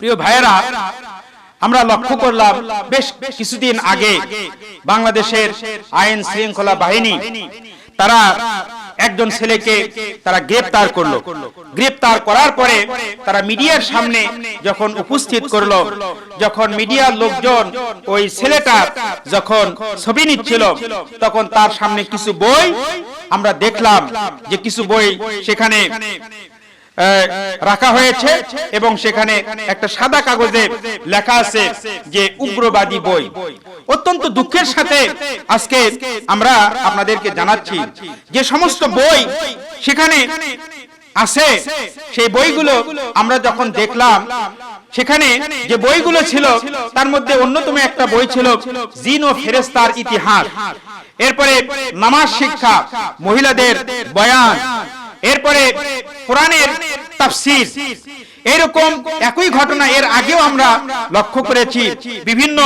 প্রিয় ভাইয়েরা আমরা লক্ষ্য করলাম বেশ কিছুদিন আগে বাংলাদেশের আইন শৃঙ্খলা বাহিনী তারা একজন ছেলেকে তারা গ্রেপ্তার করল। গ্রেপ্তার করার পরে তারা মিডিয়ার সামনে যখন উপস্থিত করল যখন মিডিয়ার লোকজন ওই ছেলেটা যখন ছবি নিচ্ছিল তখন তার সামনে কিছু বই আমরা দেখলাম যে কিছু বই সেখানে রাখা হয়েছে এবং সেখানে একটা সাদা কাগজে লেখা আছে যে উগ্রবাদী বই। অত্যন্ত দুঃখের সাথে আজকে আমরা আপনাদেরকে জানাচ্ছি যে সমস্ত বই সেখানে আছে, সেই বইগুলো আমরা যখন দেখলাম, সেখানে যে বইগুলো ছিল, তার মধ্যে অন্যতম একটা বই ছিল জিন ও ফেরেস্তার ইতিহাস। এরপরে নামাজ শিক্ষা, মহিলাদের বয়ান এরপরে কোরআনের তাফসীর। এরকম একই ঘটনা এর আগেও আমরা লক্ষ্য করেছি। বিভিন্ন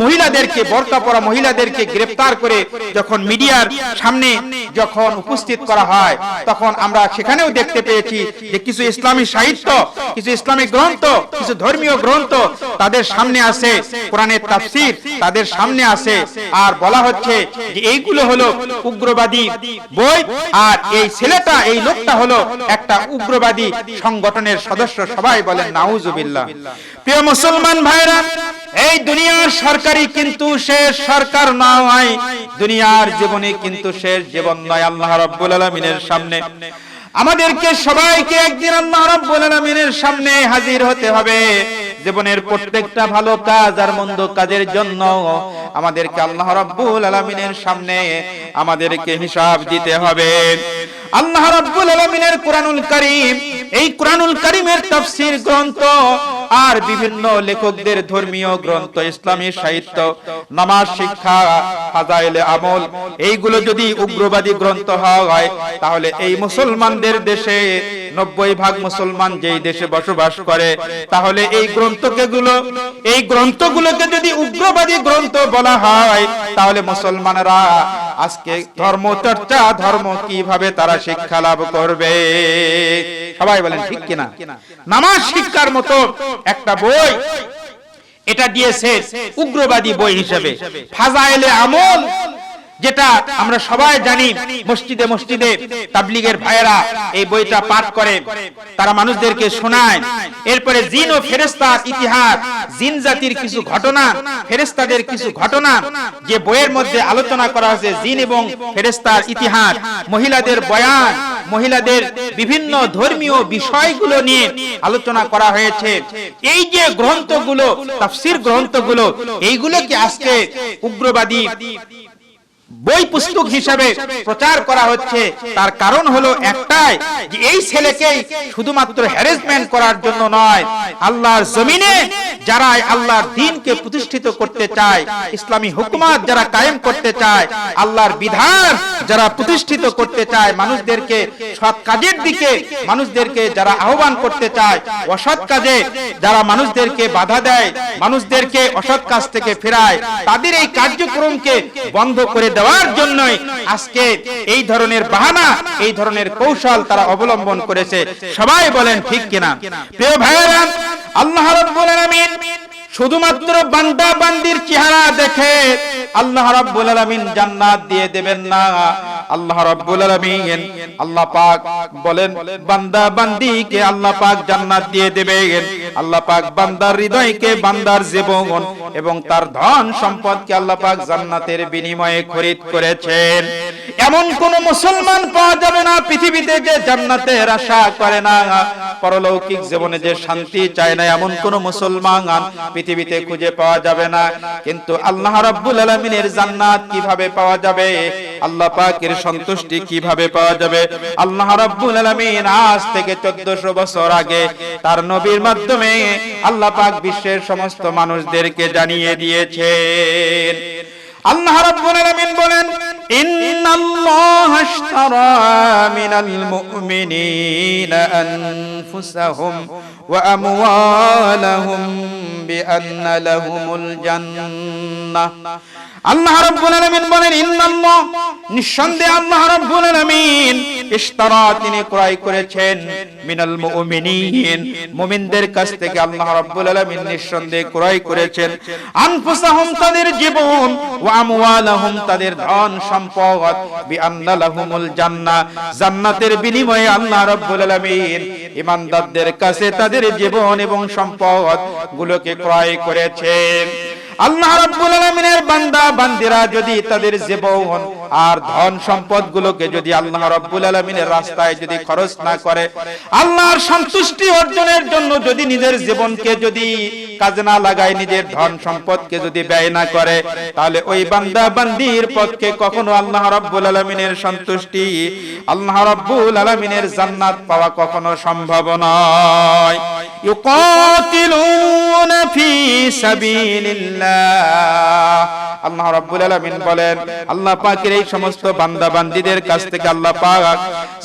মহিলাদেরকে, বর্তা পরা মহিলাদেরকে গ্রেফতার করে যখন মিডিয়ার সামনে যখন উপস্থিত করা হয়, তখন আমরা সেখানেও দেখতে পেয়েছি যে কিছু ইসলামী সাহিত্য, কিছু ইসলামিক গ্রন্থ, কিছু ধর্মীয় গ্রন্থ তাদের সামনে আছে, কোরআনের তাফসীর তাদের সামনে আছে। আর বলা হচ্ছে যে এইগুলো হলো উগ্রবাদী বই, আর এই ছেলেটা, এই লোকটা হলো একটা উগ্রবাদী সংগঠনের সদস্য সবাই। বলেন, নাউজুবিল্লাহ। প্রিয় মুসলমান ভাইরা, এই দুনিয়ার সরকারি কিন্তু শেষ সরকার নয়। দুনিয়ার জীবনে কিন্তু শেষ জীবন নয়, আল্লাহ রাব্বুল আলামিনের সামনে। আমাদেরকে সবাইকে একদিন আল্লাহ রাব্বুল আলামিনের সামনে হাজির হতে হবে। জীবনের প্রত্যেকটা ভালো কাজ আর মন্দ কাজের জন্য আমাদেরকে আল্লাহ রাব্বুল আলামিনের সামনে আমাদেরকে হিসাব দিতে হবে। আল্লাহ রাব্বুল আলামিনের কোরআনুল কারীম, এই কোরআনুল কারীমের তাফসীর গ্রন্থ আর বিভিন্ন লেখকদের ধর্মীয় গ্রন্থ, ইসলামী সাহিত্য, নামাজ শিক্ষা, ফাজাইলে আমল, এইগুলো যদি উগ্রবাদী গ্রন্থ হয়, তাহলে এই মুসলমানদের দেশে নব্বই ভাগ মুসলমান যেই দেশে বসবাস করে, তাহলে এই গ্রন্থকে গুলো এই গ্রন্থগুলোকে যদি উগ্রবাদী গ্রন্থ বলা হয়, তাহলে মুসলমানরা আজকে ধর্ম চর্চা ধর্ম কীভাবে তারা শিক্ষা লাভ করবে? সবাই বলেন, ঠিক কিনা? নামাজ শিক্ষার মতো একটা বই, এটা দিয়েছে উগ্রবাদী বই হিসেবে। ফাজাইলে আমল যেটা আমরা সবাই জানি, মসজিদে মসজিদে তাবলিগের ভাইয়েরা এই বইটা পাঠ করে। তারা মানুষদেরকে শোনায়। এরপরে জিন ও ফেরেস্তার ইতিহাস, জিন জাতির কিছু ঘটনা ফেরেস্তাদের কিছু ঘটনা, যে বইয়ের মধ্যে আলোচনা করা হয়েছে, জিন এবং ফেরেস্তার ইতিহাস, মহিলাদের বয়ান, মহিলাদের বিভিন্ন ধর্মীয় বিষয়গুলো নিয়ে আলোচনা করা হয়েছে। এই যে গ্রন্থগুলো, তাফসির গ্রন্থগুলো এইগুলোকে আজকে উগ্রবাদী বই পুস্তক হিসাবে প্রচার করা হচ্ছে। তার কারণ হলো একটাই যে এই ছেলেকেই শুধুমাত্র হ্যারাসমেন্ট করার জন্য নয় আল্লাহর জমিনে যারা আল্লাহর দিনকে প্রতিষ্ঠিত করতে চায় ইসলামী হুকুমাত যারা কায়েম করতে চায় আল্লাহর বিধান যারা প্রতিষ্ঠিত করতে চায় মানুষদেরকে সৎ কাজের দিকে মানুষদেরকে যারা আহ্বান করতে চায় অসৎ কাজে যারা মানুষদেরকে বাধা দেয় মানুষদেরকে অসৎ কাজ থেকে ফেরায় তাদের এই কার্যক্রমকে বন্ধ করে দেওয়ার জন্যই আজকে এই ধরনের বাহানা, এই ধরনের কৌশল তারা অবলম্বন করেছে। সবাই বলেন ঠিক কিনা? প্রিয় ভাইয়েরা, আল্লাহ রাব্বুল আলামিন শুধুমাত্র বান্দা বান্দির চেহারা দেখে আল্লাহ রাব্বুল আলামিন জান্নাত দিয়ে দেবেন না। আল্লাহ রাব্বুল আলামিন আল্লাহ পাক বলেন বান্দা বান্দিকে আল্লাহ পাক জান্নাত দিয়ে দেবেন। আল্লাহ পাক বান্দার হৃদয়কে বান্দার জীবন এবং তার ধন সম্পদকে আল্লাহ পাক জান্নাতের বিনিময়ে খরিদ করেছেন। এমন কোন মুসলমান পাওয়া যাবে না পৃথিবীতে যে জান্নাতের আশা করে না। পরলৌকিক জীবনে যে শান্তি চায় না এমন কোন মুসলমান পৃথিবীতে খুঁজে পাওয়া যাবে না। কিন্তু আল্লাহ রাব্বুল আলামিনের জান্নাত কীভাবে পাওয়া যাবে? আল্লাহ পাকের সন্তুষ্টি কীভাবে পাওয়া যাবে? আল্লাহ রাব্বুল আলামিন আজ থেকে 1400 বছর আগে তার নবীর মাধ্যমে আল্লাহ পাক বিশ্বের সমস্ত মানুষদেরকে জানিয়ে দিয়েছেন। আল্লাহ রাব্বুল আলামিন বলেন মিনাল মুমিনিনা আনফুসাহুম ওয়া আমওয়ালাহুম বিআন্না লাহুমুল জান্নাহ। জান্নাতের বিনিময়ে আল্লাহ রাব্বুল আলামিন ইমানদারদের কাছে তাদের জীবন এবং সম্পদ গুলোকে ক্রয় করেছেন। আল্লাহ রাব্বুল আলামিনের বান্দা, বান্দিরা যদি তাদের জীবন আর ধন সম্পদ গুলোকে যদি আল্লাহ রাব্বুল আলামিনের রাস্তায় যদি খরচ না করে, আল্লাহর সন্তুষ্টি অর্জনের জন্য যদি নিজের জীবনকে যদি কাজে না লাগায়, নিজের ধন সম্পদকে যদি ব্যয় না করে, তাহলে ওই বান্দা, বান্দির পক্ষে কখনো আল্লাহ রাব্বুল আলামিনের সন্তুষ্টি, আল্লাহ রাব্বুল আলামিনের জান্নাত পাওয়া কখনো সম্ভব নয়। ইউকাতিলুনা ফি সাবিলিল্লাহ। আল্লাহ রাব্বুল আলামিন বলেন আল্লাহ পাকের এই সমস্ত বান্দা বান্দীদের কাছ থেকে আল্লাহ পাক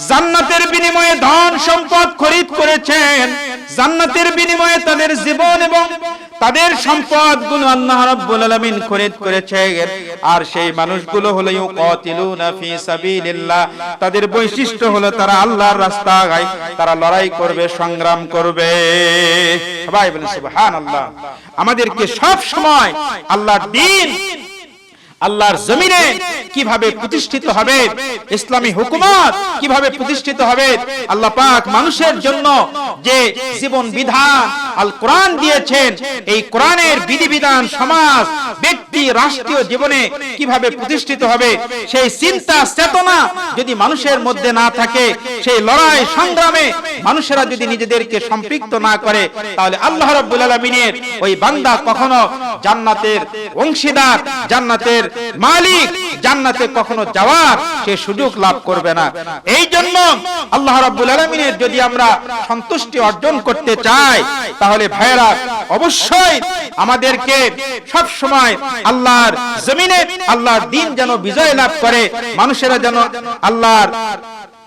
জান্নাতের বিনিময়ে ধন সম্পদ খরিদ করেছেন। জান্নাতের বিনিময়ে তাদের জীবন এবং তাদের সম্পদগুলো আল্লাহ রাব্বুল আলামিন খরিদ করেছেন আর সেই মানুষগুলো হলো ইউকাতিলুনা ফি সাবিলিল্লাহ। তাদের বৈশিষ্ট্য হলো তারা আল্লাহর রাস্তায় তারা লড়াই করবে, সংগ্রাম করবে। সবাই বলেন সুবহানাল্লাহ। আমাদেরকে সব সময় আল্লাহর দিন আল্লাহর জমিনে কীভাবে প্রতিষ্ঠিত হবে ইসলামী হুকুমত কীভাবে প্রতিষ্ঠিত হবে আল্লাহ পাক মানুষের জন্য যে জীবন বিধান আল কোরআন দিয়েছেন এই কোরআনের বিধিবিধান সমাজ ব্যক্তি রাষ্ট্রীয় জীবনে কীভাবে প্রতিষ্ঠিত হবে সেই চিন্তা চেতনা যদি মানুষের মধ্যে না থাকে সেই লড়াই সংগ্রামে মানুষেরা যদি নিজেদেরকে সম্পৃক্ত না করে তাহলে আল্লাহ রাব্বুল আলামিনের ওই বান্দা কখনো জান্নাতের অংশীদার, জান্নাতের মালিক, জান্নাতে কখনো যাওয়ার সে সুযোগ লাভ করবে না। এই জন্য আল্লাহ রাব্বুল আলামিনের যদি আমরা সন্তুষ্টি অর্জন করতে চাই, তাহলে ভাইরা অবশ্যই আমাদেরকে সব সময় আল্লাহর জমিনে আল্লাহর দিন যেন বিজয় লাভ করে, মানুষেরা যেন আল্লাহর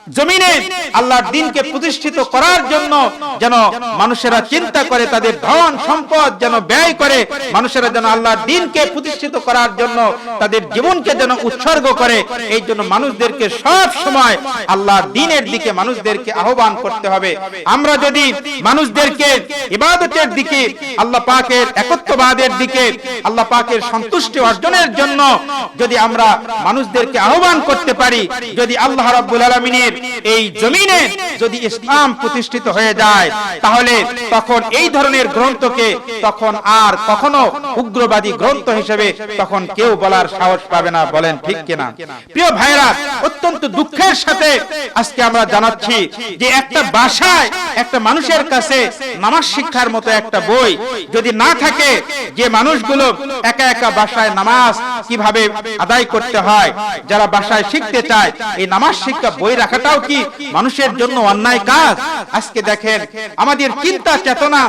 জমিনে আল্লাহর দিনকে প্রতিষ্ঠিত করার জন্য যেন মানুষেরা চিন্তা করে তাদের ধন সম্পদ যেন ব্যয় করে মানুষেরা যেন আল্লাহর দিনকে প্রতিষ্ঠিত করার জন্য তাদের জীবনকে যেন উৎসর্গ করে এই জন্য মানুষদেরকে সব সময় আল্লাহর দিনের দিকে মানুষদেরকে আহ্বান করতে হবে। আমরা যদি মানুষদেরকে ইবাদতের দিকে আল্লাহ পাকের একত্ববাদের দিকে আল্লাহ পাকের সন্তুষ্টি অর্জনের জন্য যদি আমরা মানুষদেরকে আহ্বান করতে পারি যদি আল্লাহ রাব্বুল আলামিনের এই জমিনে যদি ইসলাম প্রতিষ্ঠিত হয়ে যায় তাহলে তখন এই ধরনের গ্রন্থকে তখন আর কখনো উগ্রবাদী গ্রন্থ হিসেবে তখন কেউ বলার সাহস পাবে না বলেন ঠিক কিনা? প্রিয় ভাইরা অত্যন্ত দুঃখের সাথে আজকে আমরা জানাচ্ছি যে একটা বাসায় একটা মানুষের কাছে নামাজ শিক্ষার মতো একটা বই যদি না থাকে যে মানুষগুলো একা একা বাসায় নামাজ কীভাবে আদায় করতে হয় যারা বাসায় শিখতে চায় এই নামাজ শিক্ষা বই রাখাটাও কি মানুষের জন্য অন্যায় কাজ? আজকে দেখেন, আমাদের চিন্তা, চেতনা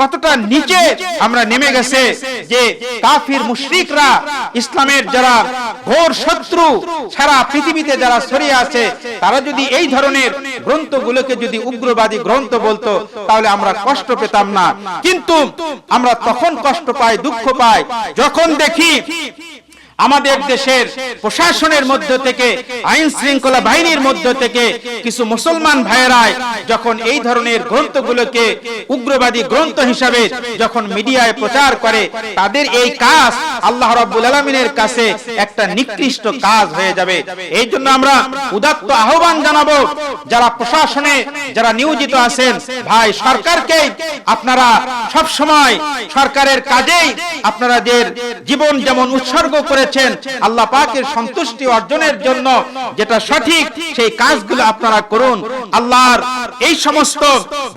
কতটা নিচে আমরা নেমে গেছে যে কাফির, মুশরিকরা ইসলামের যারা ঘোর শত্রু সারা পৃথিবীতে যারা ছড়িয়ে আছে, তারা যদি এই ধরনের গ্রন্থগুলোকে যদি উগ্রবাদী গ্রন্থ বলতো, তাহলে আমরা কষ্ট পেতাম না। কিন্তু আমরা তখন কষ্ট পাই, দুঃখ পাই, যখন দেখি আমাদের দেশের প্রশাসনের মধ্য থেকে আইন শৃঙ্খলা বাহিনীর মধ্য থেকে কিছু মুসলমান ভাইয়েরাই যখন এই ধরনের গ্রন্থগুলোকে উগ্রবাদী গ্রন্থ হিসাবে যখন মিডিয়ায় প্রচার করে তাদের এই কাজ আল্লাহ রাব্বুল আলামিনের কাছে একটা নিকৃষ্ট কাজ হয়ে যাবে। এই জন্য আমরা উদাত্ত আহ্বান জানাব যারা প্রশাসনে যারা নিয়োজিত আছেন ভাই সরকারকে আপনারা সব সময় সরকারের কাজেই আপনারা জীবন যেমন উৎসর্গ করে করেছেন, আল্লাহ পাকের সন্তুষ্টি অর্জনের জন্য যেটা সঠিক, সেই কাজগুলো আপনারা করুন। আল্লাহর এই সমস্ত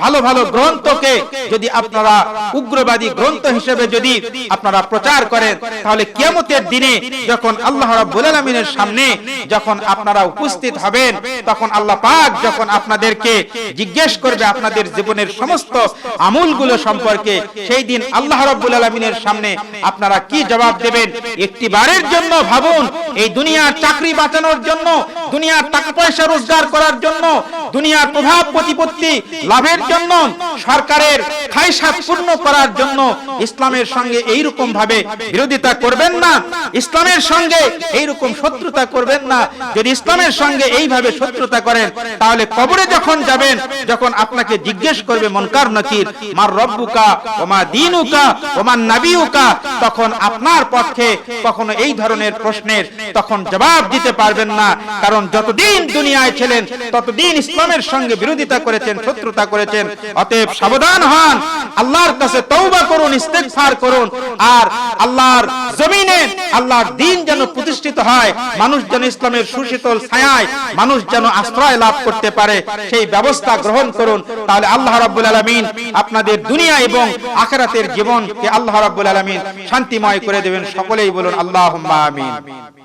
ভালো ভালো গ্রন্থকে যদি আপনারা উগ্রবাদী গ্রন্থ হিসেবে যদি আপনারা প্রচার করেন, তাহলে কিয়ামতের দিনে যখন আল্লাহ রাব্বুল আলামিনের সামনে যখন আপনারা উপস্থিত হবেন, তখন আল্লাহ পাক যখন আপনাদেরকে জিজ্ঞেস করবে আপনাদের জীবনের সমস্ত আমলগুলো সম্পর্কে, সেই দিন আল্লাহ রাব্বুল আলামিনের সামনে আপনারা কি জবাব দেবেন? একটিবারে লাভের জন্য ভাবুন, এই দুনিয়ার চাকরি বাঁচানোর জন্য, দুনিয়ার টাকা পয়সা রোজগার করার জন্য, দুনিয়ার প্রভাব প্রতিপত্তি লাভের জন্য, সরকারের খাইসাত পূর্ণ করার জন্য ইসলামের সঙ্গে এই রকম ভাবে বিরোধিতা করবেন না, ইসলামের সঙ্গে এই রকম শত্রুতা করবেন না। যদি ইসলামের সঙ্গে এইভাবে শত্রুতা করেন, তাহলে কবরে যখন যাবেন, যখন আপনাকে জিজ্ঞেস করবে, মনকার নকির মার রব্বুকা, ওমা দিনুকা, ওমান নাবিউকা? তখন আপনার পক্ষে কখনো এই ধরনের প্রশ্নের তখন জবাব দিতে পারবেন না। কারণ যতদিন দুনিয়ায় ছিলেন, ততদিন ইসলামের সঙ্গে বিরোধিতা করেছেন, শত্রুতা করেছেন, অতএব সাবধান হন। আল্লাহর কাছে তওবা করুন, ইস্তেগফার করুন। আর আল্লাহর জমিনে আল্লাহর দিন যেন প্রতিষ্ঠিত হয়, মানুষ যেন ইসলামের সুশীতল ছায়ায়, মানুষ যেন আশ্রয় লাভ করতে পারে, সেই ব্যবস্থা গ্রহণ করুন। তাহলে আল্লাহ রাব্বুল আলামিন আপনাদের দুনিয়া এবং আখিরাতের জীবনকে আল্লাহ রাব্বুল আলামিন শান্তিময় করে দেবেন। সকলেই বলুন আল্লাহুম্মা আমিন।